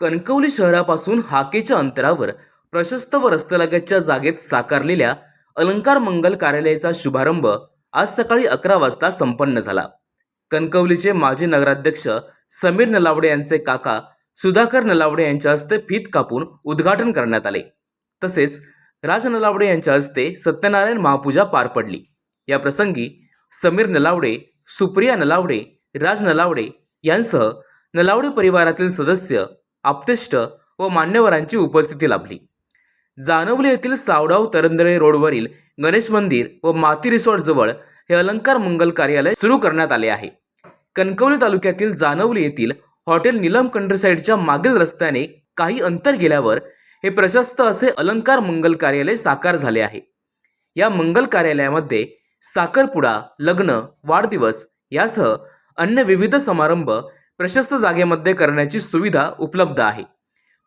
कणकवली शहरापासून हाकेच्या अंतरावर प्रशस्त व रस्त्यालगतच्या जागेत साकारलेल्या अलंकार मंगल कार्यालयाचा शुभारंभ आज सकाळी अकरा वाजता संपन्न झाला. कणकवलीचे माजी नगराध्यक्ष समीर नलावडे यांचे काका सुधाकर नलावडे यांच्या हस्ते फीत कापून उद्घाटन करण्यात आले. तसेच राज नलावडे यांच्या हस्ते सत्यनारायण महापूजा पार पडली. या प्रसंगी समीर नलावडे सुप्रिया नलावडे राज नलावडे यांसह नलावडे परिवारातील सदस्य आप्तेष्ट व मान्यवरांची उपस्थिती लाभली. जानवली येथील सावडाव तरंदळे रोडवरील गणेश मंदिर व माती रिसॉर्ट जवळ हे अलंकार मंगल कार्यालय सुरू करण्यात आले आहे. कणकवली तालुक्यातील जानवली येथील हॉटेल निलम कंट्रीसाईडच्या मागील रस्त्याने काही अंतर गेल्यावर हे प्रशस्त असे अलंकार मंगल कार्यालय साकार झाले आहे. या मंगल कार्यालयामध्ये साखरपुडा लग्न वाढदिवस यासह अन्य विविध समारंभ प्रशस्त जागेमध्ये करण्याची सुविधा उपलब्ध आहे.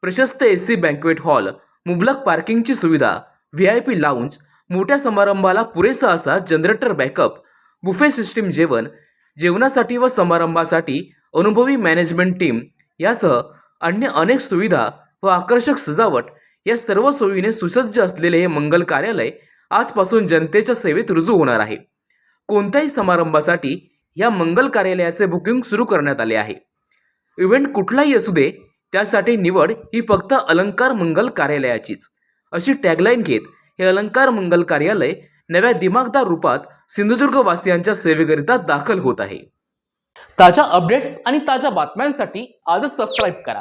प्रशस्त ए सी बँकवेट हॉल मुबलक पार्किंगची सुविधा व्ही आय पी लाऊंज मोठ्या समारंभाला पुरेसा असा जनरेटर बॅकअप बुफे सिस्टीम जेवण जेवणासाठी व समारंभासाठी अनुभवी मॅनेजमेंट टीम यासह अन्य अनेक सुविधा व आकर्षक सजावट या सर्व सोयीने सुसज्ज असलेले हे मंगल कार्यालय आजपासून जनतेच्या सेवेत रुजू होणार आहे. कोणत्याही समारंभासाठी या मंगल कार्यालयाचे बुकिंग सुरू करण्यात आले आहे. इव्हेंट कुठलाही असू दे त्यासाठी निवड ही फक्त अलंकार मंगल कार्यालयाचीच. अशी टॅगलाईन घेत हे अलंकार मंगल कार्यालय नव्या दिमागदार रूपात सिंधुदुर्ग वासियांच्या सेवेकरिता दाखल होत आहे. ताज्या अपडेट्स आणि ताज्या बातम्यांसाठी आजच सबस्क्राईब करा.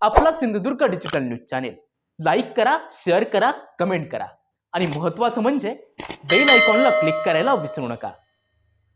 आपला Sindhudurg digital news channel. Like करा शेअर करा कमेंट करा. आणि महत्त्वाचं म्हणजे बेल आयकॉनला क्लिक करायला विसरू नका.